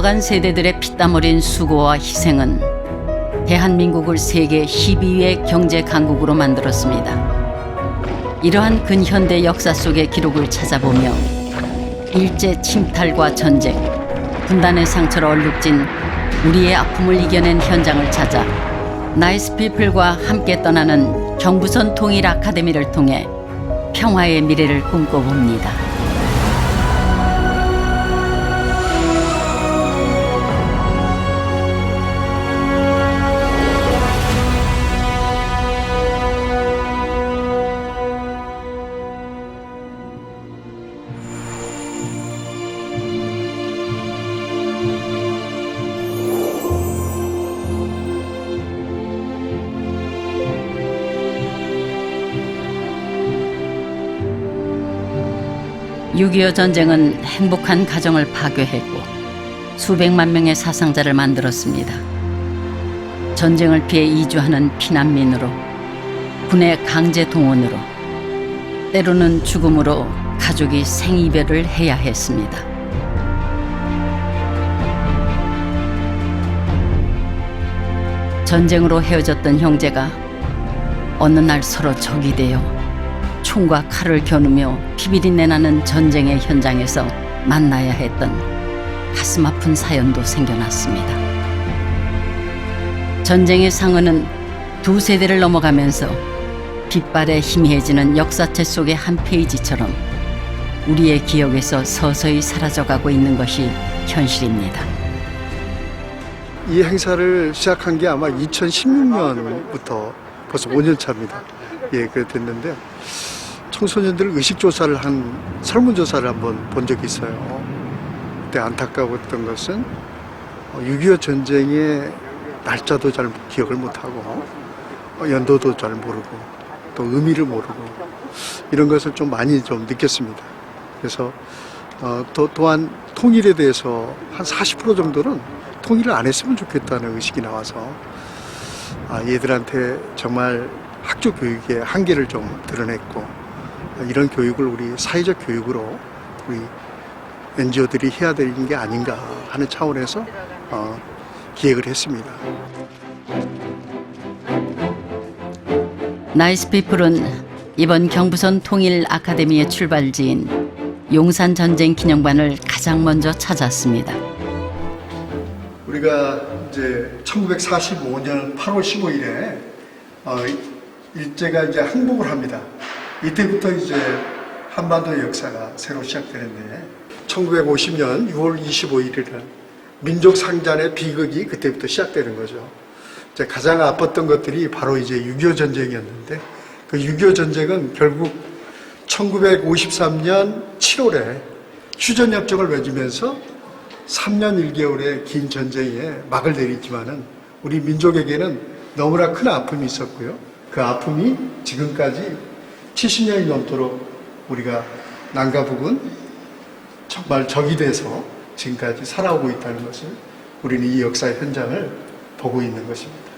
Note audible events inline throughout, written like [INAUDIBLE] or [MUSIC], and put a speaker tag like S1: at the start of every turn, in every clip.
S1: 앞서간 세대들의 피땀 어린 수고와 희생은 대한민국을 세계 12위의 경제 강국으로 만들었습니다. 이러한 근현대 역사 속의 기록을 찾아보며 일제 침탈과 전쟁, 분단의 상처로 얼룩진 우리의 아픔을 이겨낸 현장을 찾아 나이스 피플과 함께 떠나는 경부선 통일 아카데미를 통해 평화의 미래를 꿈꿔봅니다. (6.25) 전쟁은 행복한 가정을 파괴했고 수백만 명의 사상자를 만들었습니다. 전쟁을 피해 이주하는 피난민으로 군의 강제 동원으로 때로는 죽음으로 가족이 생이별을 해야 했습니다. 전쟁으로 헤어졌던 형제가 어느 날 서로 적이 되어 총과 칼을 겨누며 피비린내 나는 전쟁의 현장에서 만나야 했던 가슴 아픈 사연도 생겨났습니다. 전쟁의 상흔은 두 세대를 넘어가면서 빛발에 희미해지는 역사책 속의 한 페이지처럼 우리의 기억에서 서서히 사라져가고 있는 것이 현실입니다.
S2: 이 행사를 시작한 게 아마 2016년부터 벌써 5년 차입니다. 예, 그래 됐는데 청소년들 의식 조사를 한 설문 조사를 한번 본 적이 있어요. 그때 안타까웠던 것은 6.25 전쟁의 날짜도 잘 기억을 못하고 연도도 잘 모르고 또 의미를 모르고 이런 것을 좀 많이 좀 느꼈습니다. 그래서 어, 또, 또한 통일에 대해서 한 40% 정도는 통일을 안 했으면 좋겠다는 의식이 나와서 아, 얘들한테 정말 학교 교육의 한계를 좀 드러냈고 아, 이런 교육을 우리 사회적 교육으로 우리 NGO들이 해야 되는 게 아닌가 하는 차원에서 어, 기획을 했습니다.
S1: 나이스 피플은 이번 경부선 통일 아카데미의 출발지인 용산 전쟁 기념관을 가장 먼저 찾았습니다.
S2: 우리가 이제 1945년 8월 15일에 어, 일제가 이제 항복을 합니다. 이때부터 이제 한반도 역사가 새로 시작되는데 1950년 6월 25일에는 민족 상잔의 비극이 그때부터 시작되는 거죠. 이제 가장 아팠던 것들이 바로 이제 6.25 전쟁이었는데 그 6.25 전쟁은 결국 1953년 7월에 휴전협정을 맺으면서 3년 1개월의 긴 전쟁에 막을 내리지만은 우리 민족에게는 너무나 큰 아픔이 있었고요. 그 아픔이 지금까지 70년이 넘도록 우리가 난가 북은 정말 적이 돼서 지금까지 살아오고 있다는 것을 우리는 이 역사의 현장을 보고 있는 것입니다.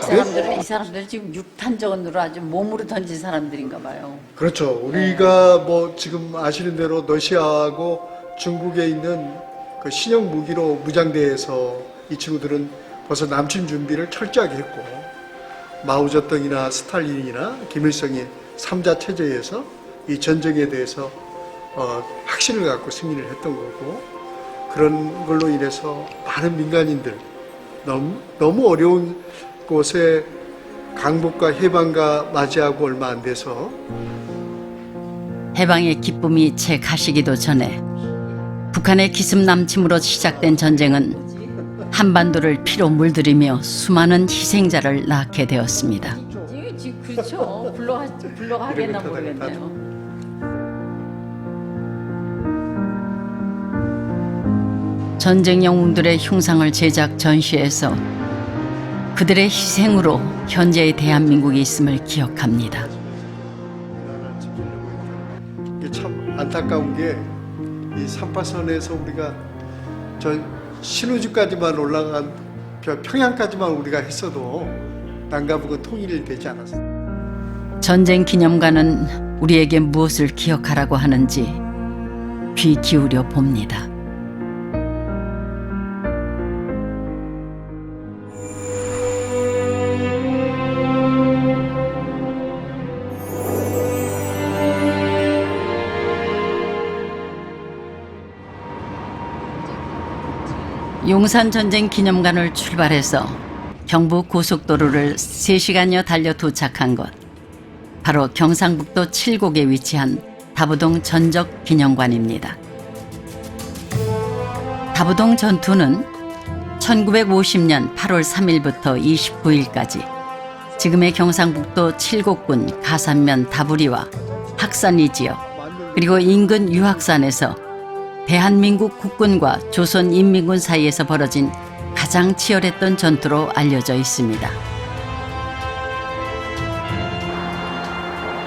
S1: 사람들, 이 사람들 지금 육탄전으로 아주 몸으로 던진 사람들인가 봐요.
S2: 그렇죠. 우리가 네. 뭐 지금 아시는 대로 러시아하고 중국에 있는 그 신형 무기로 무장대에서 이 친구들은 벌써 남침 준비를 철저하게 했고 마오쩌둥이나 스탈린이나 김일성의 삼자 체제에서 이 전쟁에 대해서 어, 확신을 갖고 승리를 했던 거고 그런 걸로 인해서 많은 민간인들 너무, 너무 어려운 곳에 강복과 해방과 맞이하고 얼마 안 돼서
S1: 해방의 기쁨이 채 가시기도 전에 북한의 기습 남침으로 시작된 전쟁은 한반도를 피로 물들이며 수많은 희생자를 낳게 되었습니다. 그렇죠. 불러 불러가겠나
S2: 모르겠네요.
S1: 전쟁 영웅들의 흉상을 제작 전시해서 그들의 희생으로 현재의 대한민국이 있음을 기억합니다.
S2: 참 안타까운 게이 3파선에서 우리가 저 신우주까지만 올라간 저 평양까지만 우리가 했어도 북은 통일이 되지 않았어요.
S1: 전쟁 기념관은 우리에게 무엇을 기억하라고 하는지 귀 기울여 봅니다. 용산 전쟁 기념관을 출발해서 경부 고속도로를 3시간여 달려 도착한 곳. 바로 경상북도 칠곡에 위치한 다부동 전적 기념관입니다. 다부동 전투는 1950년 8월 3일부터 29일까지 지금의 경상북도 칠곡군 가산면 다부리와 학산리 지역 그리고 인근 유학산에서 대한민국 국군과 조선인민군 사이에서 벌어진 가장 치열했던 전투로 알려져 있습니다.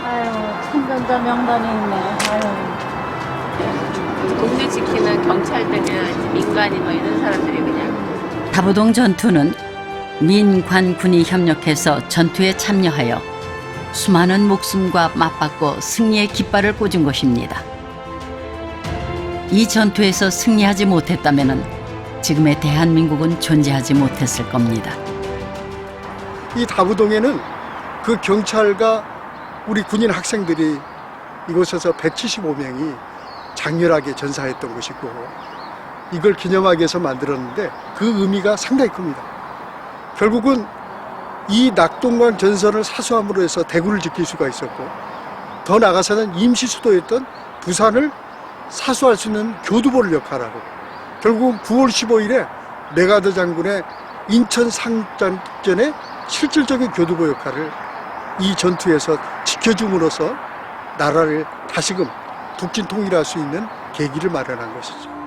S3: 아유, 참전자 명단이 있네. 아유.
S4: 동네 지키는 경찰들이나 민간인 뭐 이런 사람들이 그냥
S1: 다부동 전투는 민관군이 협력해서 전투에 참여하여 수많은 목숨과 맞받고 승리의 깃발을 꽂은 것입니다. 이 전투에서 승리하지 못했다면 지금의 대한민국은 존재하지 못했을 겁니다.
S2: 이 다부동에는 그 경찰과 우리 군인 학생들이 이곳에서 175명이 장렬하게 전사했던 곳이고 이걸 기념하기 위해서 만들었는데 그 의미가 상당히 큽니다. 결국은 이 낙동강 전선을 사수함으로 해서 대구를 지킬 수가 있었고 더 나아가서는 임시 수도였던 부산을 사수할 수 있는 교두보를 역할하고 결국 9월 15일에 메가더 장군의 인천 상전전의 실질적인 교두보 역할을 이 전투에서 지켜줌으로써 나라를 다시금 북진 통일할 수 있는 계기를 마련한 것이죠.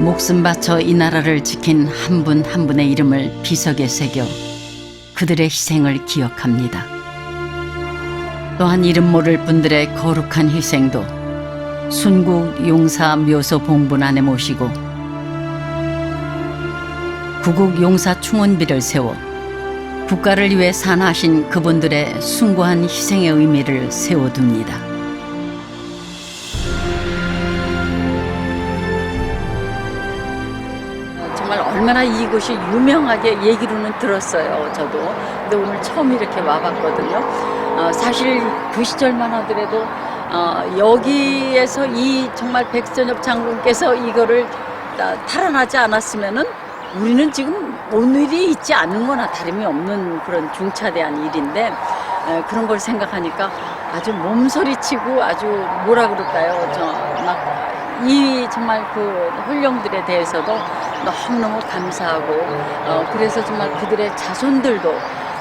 S1: 목숨 바쳐 이 나라를 지킨 한 분한 분의 이름을 비석에 새겨 그들의 희생을 기억합니다. 또한 이름 모를 분들의 거룩한 희생도 순국 용사 묘소 봉분 안에 모시고 구국 용사 충원비를 세워 국가를 위해 산하신 그분들의 숭고한 희생의 의미를 세워둡니다.
S3: 정말 얼마나 이곳이 유명하게 얘기로는 들었어요. 저도. 근데 오늘 처음 이렇게 와봤거든요. 어, 사실 그 시절만 하더라도 어, 여기에서 이 정말 백전엽 장군께서 이거를 다- 탈환하지 않았으면은 우리는 지금 오늘이 있지 않는 거나 다름이 없는 그런 중차대한 일인데 에, 그런 걸 생각하니까 아주 몸서리치고 아주 뭐라 그럴까요? 저막 이 정말 그 훈령들에 대해서도 너무너무 감사하고 어, 그래서 정말 그들의 자손들도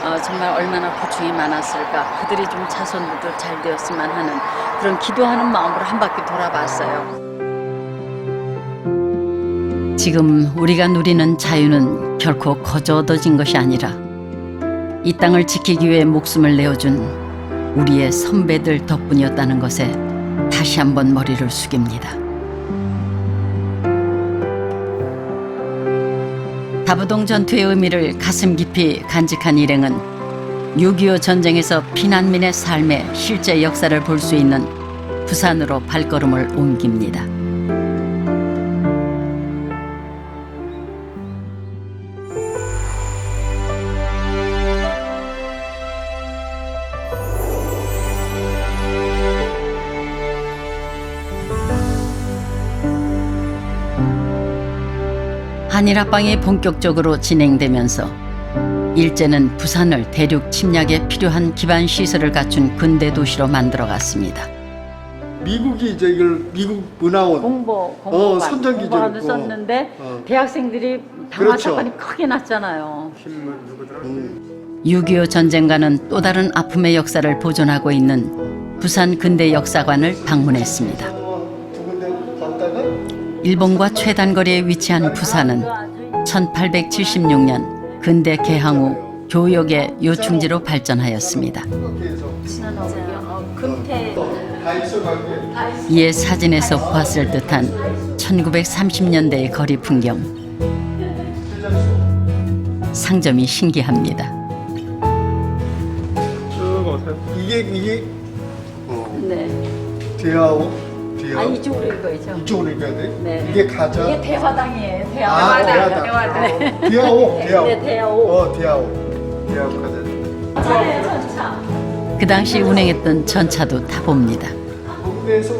S3: 어, 정말 얼마나 고충이 많았을까 그들이 좀 자손들도 잘 되었으면 하는 그런 기도하는 마음으로 한 바퀴 돌아봤어요.
S1: 지금 우리가 누리는 자유는 결코 거저 얻어진 것이 아니라 이 땅을 지키기 위해 목숨을 내어준 우리의 선배들 덕분이었다는 것에 다시 한번 머리를 숙입니다. 다부동 전투의 의미를 가슴 깊이 간직한 일행은 6.25 전쟁에서 피난민의 삶의 실제 역사를 볼 수 있는 부산으로 발걸음을 옮깁니다. 한일합방이 본격적으로 진행되면서 일제는 부산을 대륙 침략에 필요한 기반 시설을 갖춘 근대 도시로 만들어갔습니다.
S2: 미국이 이제 이걸 미국 문화원
S3: 공보
S2: 어,
S3: 공보관
S2: 선전기
S3: 공보관을
S2: 좀,
S3: 썼는데
S2: 어.
S3: 대학생들이 방화
S2: 그렇죠.
S3: 사건이 크게 났잖아요.
S2: 음,
S1: 6.25 전쟁과는 또 다른 아픔의 역사를 보존하고 있는 부산 근대 역사관을 방문했습니다. 일본과 최단거리에 위치한 부산은 1876년 근대 개항 후 교역의 요충지로 발전하였습니다. 이에 사진에서 보았을 듯한 1930년대의 거리 풍경 상점이 신기합니다.
S2: 이게 이게 어,
S3: 네.
S2: 대하오 대하오
S3: 아 이쪽으로 읽어야죠.
S2: 이쪽으로 읽어야 돼.
S3: 네.
S2: 이게 가자.
S3: 이게 대화당이에요.
S2: 아,
S3: 대화.
S2: 대하다.
S4: 대화당.
S2: 대하오 대하오.
S3: 네, 대하오.
S2: 어 대하오. 대하오 가자.
S3: 전에 전차.
S1: 그 당시 운행했던 전차도 타봅니다.
S2: 국내에서.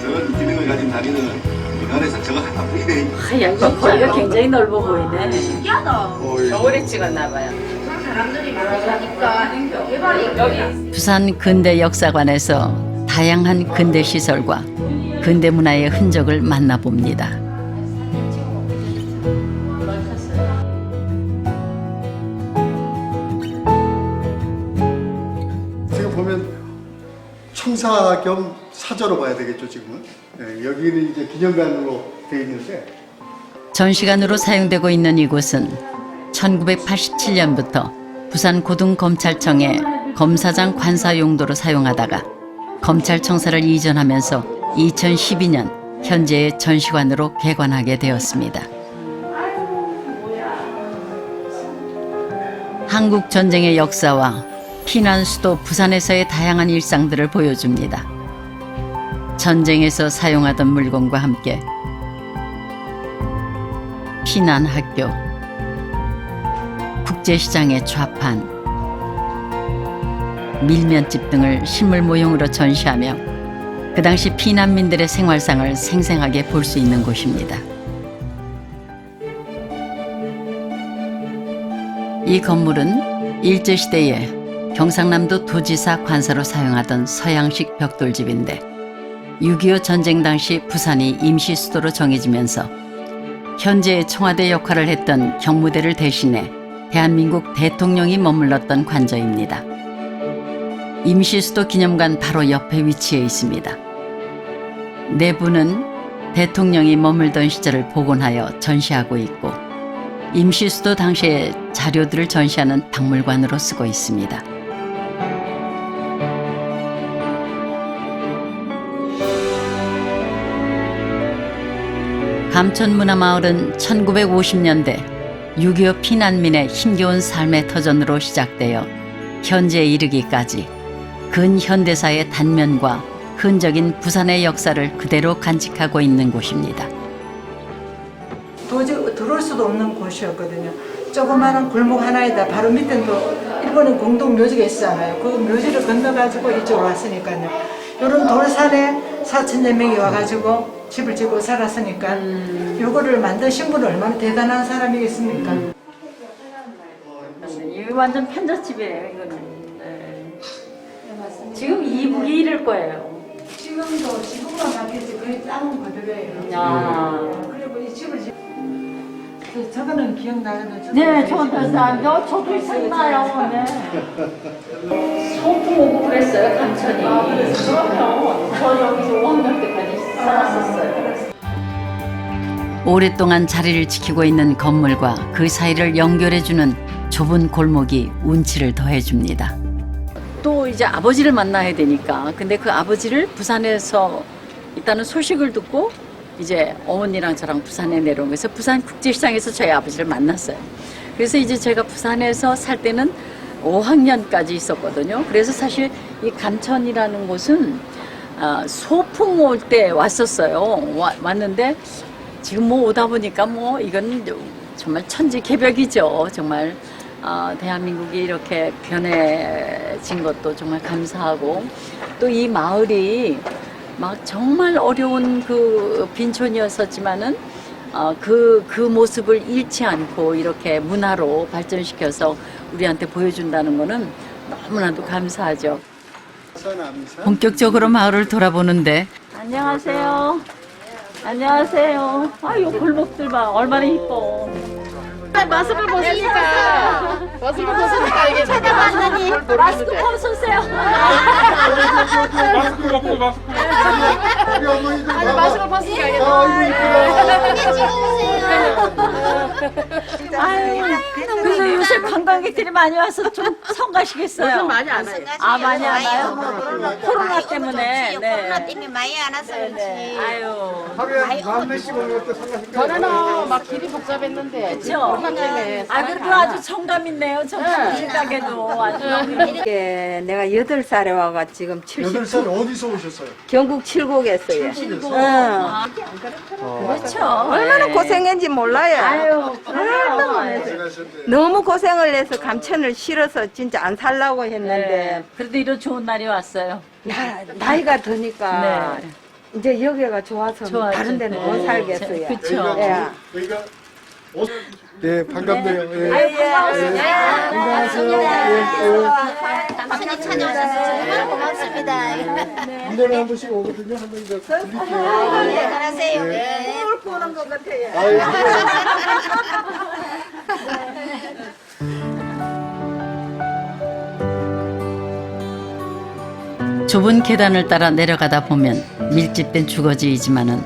S5: 저런 기능을 가진 나비는 민간에서 저거 하나뿐이네.
S3: 아, 야, [LAUGHS] 이거 굉장히 넓어 보이네.
S2: 어, 예.
S4: 겨울에 찍었나 봐요.
S1: 부산 근대 역사관에서 다양한 근대 시설과 근대 문화의 흔적을 만나봅니다.
S2: 지금 보면 청사 겸 사저로 봐야 되겠죠 지금은. 예, 여기는 이제 기념관으로 되어 있는데
S1: 전시관으로 사용되고 있는 이곳은 1987년부터 부산 고등검찰청의 검사장 관사 용도로 사용하다가 검찰청사를 이전하면서 2012년 현재의 전시관으로 개관하게 되었습니다. 한국 전쟁의 역사와 피난 수도 부산에서의 다양한 일상들을 보여줍니다. 전쟁에서 사용하던 물건과 함께 피난 학교, 국제시장의 좌판, 밀면집 등을 실물 모형으로 전시하며 그 당시 피난민들의 생활상을 생생하게 볼 수 있는 곳입니다. 이 건물은 일제시대에 경상남도 도지사 관사로 사용하던 서양식 벽돌집인데 6.25 전쟁 당시 부산이 임시 수도로 정해지면서 현재 청와대 역할을 했던 경무대를 대신해 대한민국 대통령이 머물렀던 관저입니다. 임시수도 기념관 바로 옆에 위치해 있습니다. 내부는 대통령이 머물던 시절을 복원하여 전시하고 있고 임시수도 당시의 자료들을 전시하는 박물관으로 쓰고 있습니다. 감천문화마을은 1950년대 6.25 피난민의 힘겨운 삶의 터전으로 시작되어 현재에 이르기까지 근현대사의 단면과 흔적인 부산의 역사를 그대로 간직하고 있는 곳입니다.
S6: 도저히 들어올 수도 없는 곳이었거든요. 조그마한 골목 하나에다 바로 밑에 또 일본의 공동 묘지가 있잖아요. 그 묘지를 건너가지고 이쪽으로 왔으니까요. 이런 돌산에 4천여 명이 와가지고 집을 짓고 살았으니까 요거를 만드신 분은 얼마나 대단한 사람이겠습니까?
S3: 이거 완전 편자집이에요. 이거는. 네. 지금 이북이 이럴 거예요.
S6: 지금도 지금만 바뀌었지 거의 땅은 그대로예요.
S3: 아.
S6: 그리고 이 집을 짓 저- 저거는 기억나거든요.
S3: 네, 저도 저 저도 생나요. [LAUGHS] 네. 소풍 오고 그랬어요, 감천이. 아, 그럼요. 저 여기서 5학년 때까지
S1: 오랫동안 자리를 지키고 있는 건물과 그 사이를 연결해주는 좁은 골목이 운치를 더해줍니다.
S3: 또 이제 아버지를 만나야 되니까. 근데 그 아버지를 부산에서 있다는 소식을 듣고 이제 어머니랑 저랑 부산에 내려온 거에서 부산 국제시장에서 저희 아버지를 만났어요. 그래서 이제 제가 부산에서 살 때는 5학년까지 있었거든요. 그래서 사실 이 감천이라는 곳은 아, 소풍 올 때 왔었어요. 와- 왔는데 지금 뭐 오다 보니까 뭐 이건 정말 천지개벽이죠. 정말 아, 대한민국이 이렇게 변해진 것도 정말 감사하고 또 이 마을이 막 정말 어려운 그 빈촌이었었지만은 어, 그, 그 모습을 잃지 않고 이렇게 문화로 발전시켜서 우리한테 보여준다는 거는 너무나도 감사하죠.
S1: 본격적으로 마을을 돌아보는데
S3: 안녕하세요. 안녕하세요. 아유 골목들 봐 얼마나 이뻐.
S4: 마스크 벗으니까 마스크 벗으니까 이게
S3: 찾아봤더니 마스크 벗으세요.
S7: 마스크 벗고 마스크
S2: 봐봐.
S4: 마스크 벗으니까 이게
S3: 아유 그래서 요새 관광 관광객들이 많이 와서 좀 성가시겠어요.
S4: 요즘 많이 안 와요.
S3: 아 많이 안 와요? 코로나 때문에. 네.
S7: 코로나 때문에 많이 안 와서 그렇지.
S3: 아유.
S2: 하루에 명씩 오면 또 상가씩
S4: 전에는 막 길이 복잡했는데
S3: 그렇죠.
S4: 코로나 때문에
S3: 아 그래도 아주 정감 있네요. 저 시각에도 아주 너무
S8: 이게 내가 여덟 살에 와가 지금 70
S2: 여덟 살 어디서 오셨어요?
S8: 경북 칠곡에서요. 응.
S3: 그렇죠.
S8: 얼마나 고생했는지 몰라요.
S3: 아유
S8: 너무 고생을 해서 감천을 실어서 진짜 안 살라고 했는데
S3: 네. 그래도 이런 좋은 날이 왔어요.
S8: 나, 나이가 드니까
S3: 네.
S8: 이제 여기가 좋아서
S3: 좋아져.
S8: 다른 데는
S3: 네.
S8: 못 살겠어요.
S3: 그쵸.
S8: 예.
S2: 여기가 어... 네 반갑네요. 예.
S7: 반갑습니다.
S2: 예,
S7: 당 신이 찾아오셔서 정말 고맙습니다.
S2: 예. 1년에 한 번씩 오거든요. 한 번씩 더 드릴게요.
S7: 네, 잘하세요. 네.
S8: 보는 것 같아요.
S2: 아유,
S1: 좁은 계단을 따라 내려가다 보면 밀집된 주거지이지만은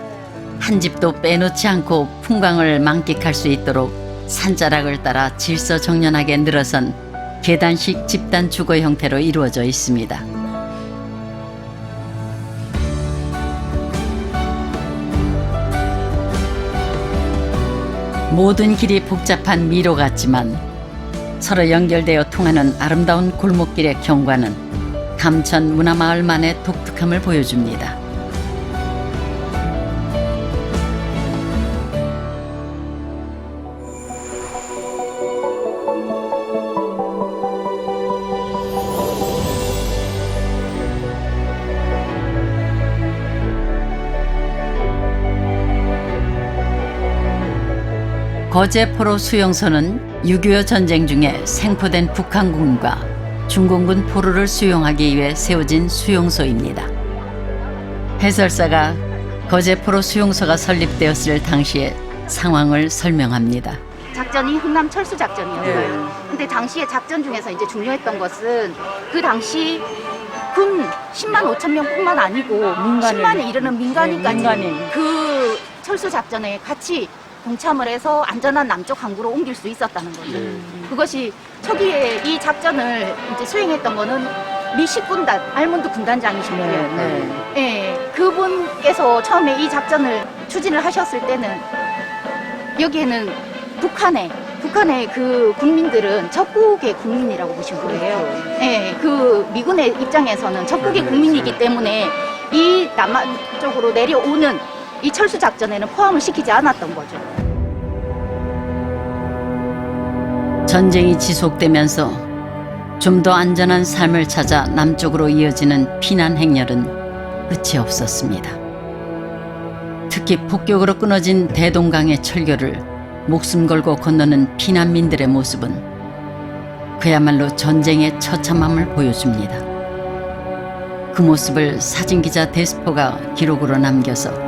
S1: 한 집도 빼놓지 않고 풍광을 만끽할 수 있도록 산자락을 따라 질서정연하게 늘어선 계단식 집단 주거 형태로 이루어져 있습니다. 모든 길이 복잡한 미로 같지만 서로 연결되어 통하는 아름다운 골목길의 경관은 감천 문화마을만의 독특함을 보여줍니다. 거제포로 수용소는 6.25 전쟁 중에 생포된 북한군과 중공군 포로를 수용하기 위해 세워진 수용소입니다. 해설사가 거제포로 수용소가 설립되었을 당시의 상황을 설명합니다.
S9: 작전이 흥남 철수 작전이었어요. 근데 당시에 작전 중에서 이제 중요했던 것은 그 당시 군 10만 5천 명뿐만 아니고 10만에 이르는 민간인까지
S3: 민간인.
S9: 그 철수 작전에 같이 동참을 해서 안전한 남쪽 항구로 옮길 수 있었다는 거죠. 그것이 초기에 이 작전을 이제 수행했던 거는 미 식군단 알몬드 군단장이신데요.
S3: 네.
S9: 예, 그분께서 처음에 이 작전을 추진을 하셨을 때는 여기에는 북한의 북한의 그 국민들은 적국의 국민이라고 보시면 거예요. 예, 그 미군의 입장에서는 적국의 국민이기 때문에 이 남쪽으로 내려오는 이 철수 작전에는 포함을 시키지 않았던 거죠.
S1: 전쟁이 지속되면서 좀 더 안전한 삶을 찾아 남쪽으로 이어지는 피난 행렬은 끝이 없었습니다. 특히 폭격으로 끊어진 대동강의 철교를 목숨 걸고 건너는 피난민들의 모습은 그야말로 전쟁의 처참함을 보여줍니다. 그 모습을 사진기자 데스포가 기록으로 남겨서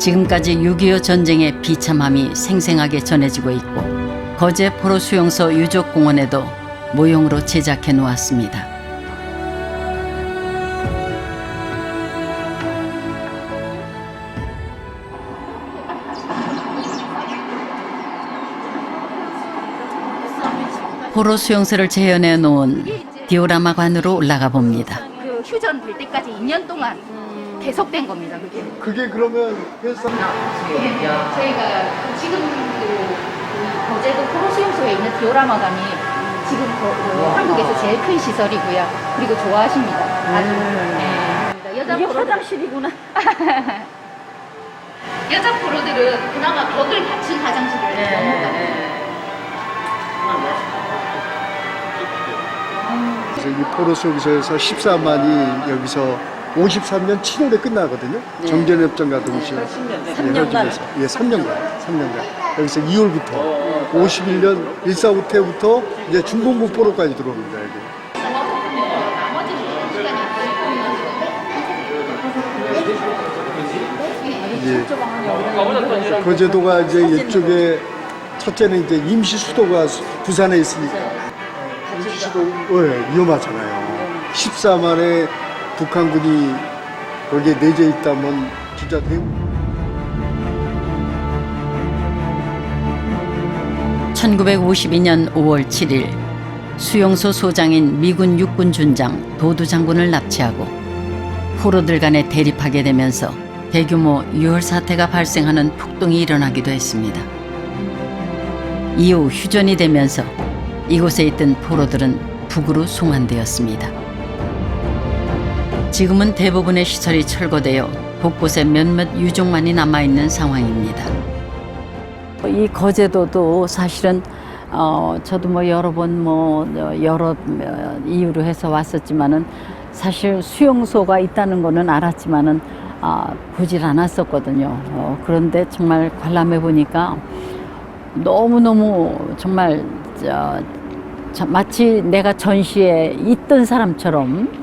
S1: 지금까지 6.25 전쟁의 비참함이 생생하게 전해지고 있고 거제 포로 수용소 유족공원에도 모형으로 제작해 놓았습니다. 포로 수용소를 재현해 놓은 디오라마관으로 올라가 봅니다.
S9: 그 휴전 될 때까지 2년 동안 계속된 겁니다. 그게.
S2: 그게 그러면 회사
S9: 저희가 지금 그 거제도 포로수용소에 있는 디오라마감이 지금 거- 그 한국에서 제일 큰 시설이고요. 그리고 좋아하십니다. 아주. 네. 여자
S3: 이게
S9: 포로
S3: 화장실이구나. [LAUGHS]
S9: 여자 포로들은 그나마 벽을 갖춘 화장실을 씁니다.
S2: 그래서 이 포로 수용소에서 14만이 여기서 53년 7월에 끝나거든요. 정전협정과 동시에. 예,
S3: 3년간.
S2: 헤어지면서. 예, 3년간. 3년간. 여기서 2월부터 51년 145 때부터 이제 중공군 포로까지 들어옵니다. 여기. 예. 거제도가 이제 이쪽에 첫째는 이제 임시 수도가 수- 부산에 있으니까 임시 수도 예, 위험하잖아요. 14만의 북한군이 거기에 내재 있다면 진짜 대우.
S1: 1952년 5월 7일 수용소 소장인 미군 육군 준장 도두 장군을 납치하고 포로들 간에 대립하게 되면서 대규모 유혈 사태가 발생하는 폭동이 일어나기도 했습니다. 이후 휴전이 되면서 이곳에 있던 포로들은 북으로 송환되었습니다. 지금은 대부분의 시설이 철거되어 곳곳에 몇몇 유족만이 남아있는 상황입니다.
S3: 이 거제도도 사실은 어, 저도 뭐 여러 번 뭐 여러 어, 이유로 해서 왔었지만은 사실 수용소가 있다는 거는 알았지만은 아, 보질 않았었거든요. 어, 그런데 정말 관람해 보니까 너무너무 정말 저, 저 마치 내가 전시에 있던 사람처럼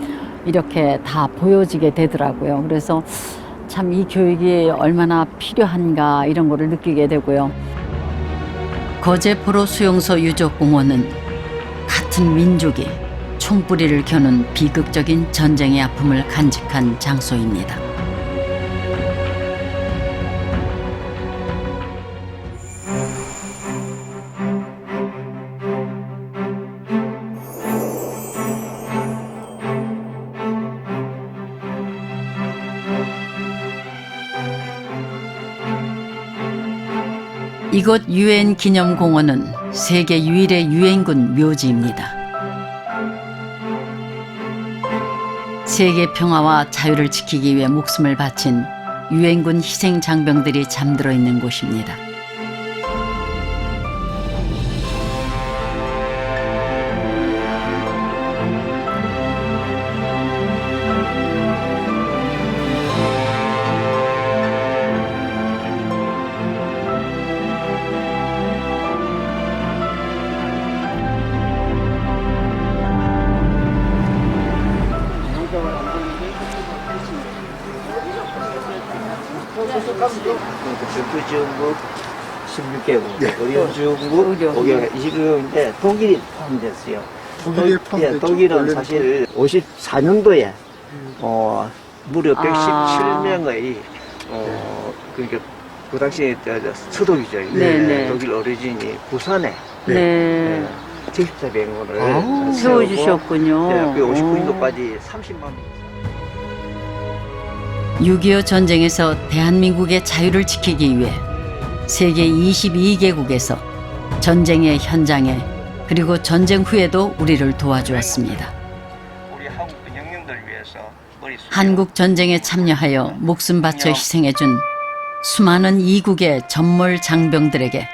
S3: 이렇게 다 보여지게 되더라고요. 그래서 참 이 교육이 얼마나 필요한가 이런 거를 느끼게 되고요.
S1: 거제포로 수용소 유족 공원은 같은 민족이 총뿌리를 겨눈 비극적인 전쟁의 아픔을 간직한 장소입니다. 이곳 유엔 기념공원은 세계 유일의 유엔군 묘지입니다. 세계 평화와 자유를 지키기 위해 목숨을 바친 유엔군 희생 장병들이 잠들어 있는 곳입니다.
S10: 의료지원국 5개국, 지금인데 독일이 포함됐어요.
S2: 독일이
S10: 독-
S2: 포함됐죠?
S10: 예, 독일은
S2: 원래는
S10: 사실 54년도에 어, 무려
S3: 아.
S10: 117명의 어, 그러니까 그 당시에 저- 저 서독이죠.
S3: 네, 네.
S10: 독일 어르신이 부산에
S3: 네.
S10: 제십자 병원을
S2: 아.
S3: 세워주셨군요.
S10: 네, 그 59년도까지 30만 명.
S1: 6.25 전쟁에서 대한민국의 자유를 지키기 위해 세계 22개국에서 전쟁의 현장에 그리고 전쟁 후에도 우리를 도와주었습니다.
S10: 한국
S1: 전쟁에 참여하여 목숨 바쳐 희생해 준 수많은 이국의 전몰 장병들에게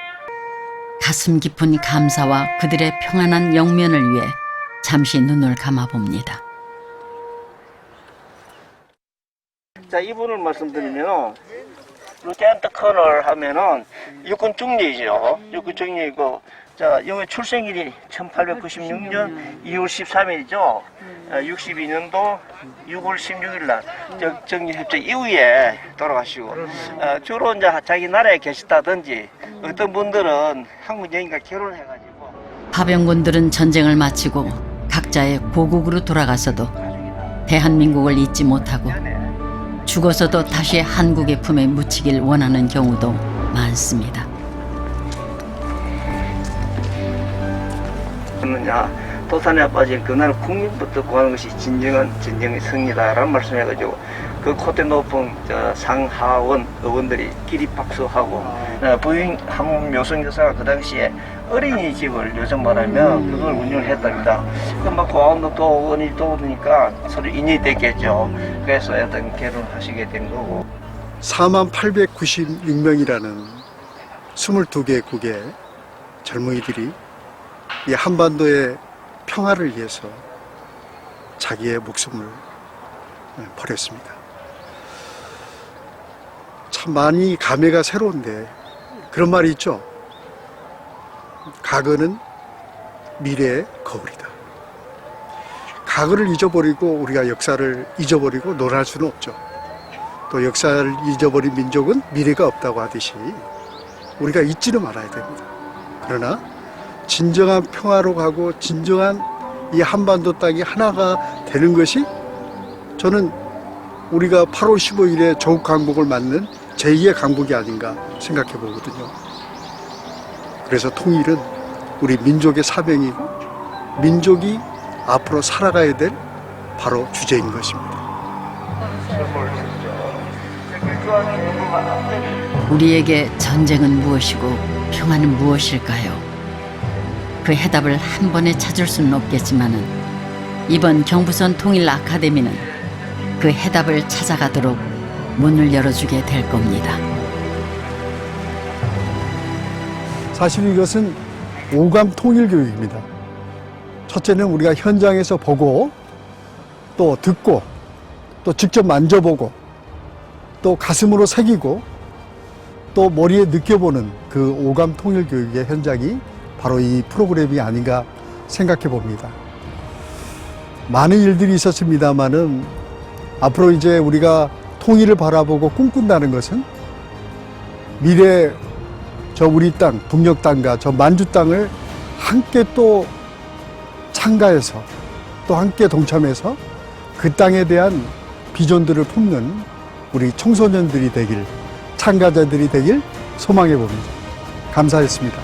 S1: 가슴 깊은 감사와 그들의 평안한 영면을 위해 잠시 눈을 감아 봅니다.
S10: 자, 이분을 말씀드리면, 루텐트 커널 하면은 육군 중령이죠. 육군 중령이고, 자, 영의 출생일이 1896년 2월 13일이죠. 62년도 6월 16일 날 정리협정 이후에 돌아가시고, 어, 주로 이제 자기 나라에 계시다든지, 어떤 분들은 한국 여인과 결혼해가지고,
S1: 파병군들은 전쟁을 마치고 각자의 고국으로 돌아가서도 대한민국을 잊지 못하고 죽어서도 다시 한국의 품에 묻히길 원하는 경우도 많습니다.
S10: 했느냐 도산에 빠질 그날 국민부터 구하는 것이 진정한 진정의 승리다라는 말씀해가지고 그 콧대 높은 저 상하원 의원들이 기립박수하고 어, 부인 한 묘성 여사가 그 당시에 어린이집을 요즘 말하면 그걸 운영을 했답니다. 그막 고아원도 또또 오니까 서로 인연이 됐겠죠. 그래서 어떤 결혼하시게 된 거고.
S2: 4만 896명이라는 22개 국의 젊은이들이 이 한반도의 평화를 위해서 자기의 목숨을 버렸습니다. 참 많이 감회가 새로운데 그런 말이 있죠. 과거는 미래의 거울이다. 과거를 잊어버리고 우리가 역사를 잊어버리고 논할 수는 없죠. 또 역사를 잊어버린 민족은 미래가 없다고 하듯이 우리가 잊지는 말아야 됩니다. 그러나 진정한 평화로 가고 진정한 이 한반도 땅이 하나가 되는 것이 저는 우리가 8월 15일에 조국 강복을 맞는 제2의 강복이 아닌가 생각해 보거든요. 그래서 통일은 우리 민족의 사명이고 민족이 앞으로 살아가야 될 바로 주제인 것입니다.
S1: 우리에게 전쟁은 무엇이고 평화는 무엇일까요? 그 해답을 한 번에 찾을 수는 없겠지만은 이번 경부선 통일 아카데미는 그 해답을 찾아가도록 문을 열어주게 될 겁니다.
S2: 사실 이것은 오감 통일 교육입니다. 첫째는 우리가 현장에서 보고 또 듣고 또 직접 만져보고 또 가슴으로 새기고 또 머리에 느껴보는 그 오감 통일 교육의 현장이 바로 이 프로그램이 아닌가 생각해 봅니다. 많은 일들이 있었습니다만은 앞으로 이제 우리가 통일을 바라보고 꿈꾼다는 것은 미래 저 우리 땅, 북녘 땅과 저 만주 땅을 함께 또 참가해서 또 함께 동참해서 그 땅에 대한 비전들을 품는 우리 청소년들이 되길, 참가자들이 되길 소망해 봅니다. 감사했습니다.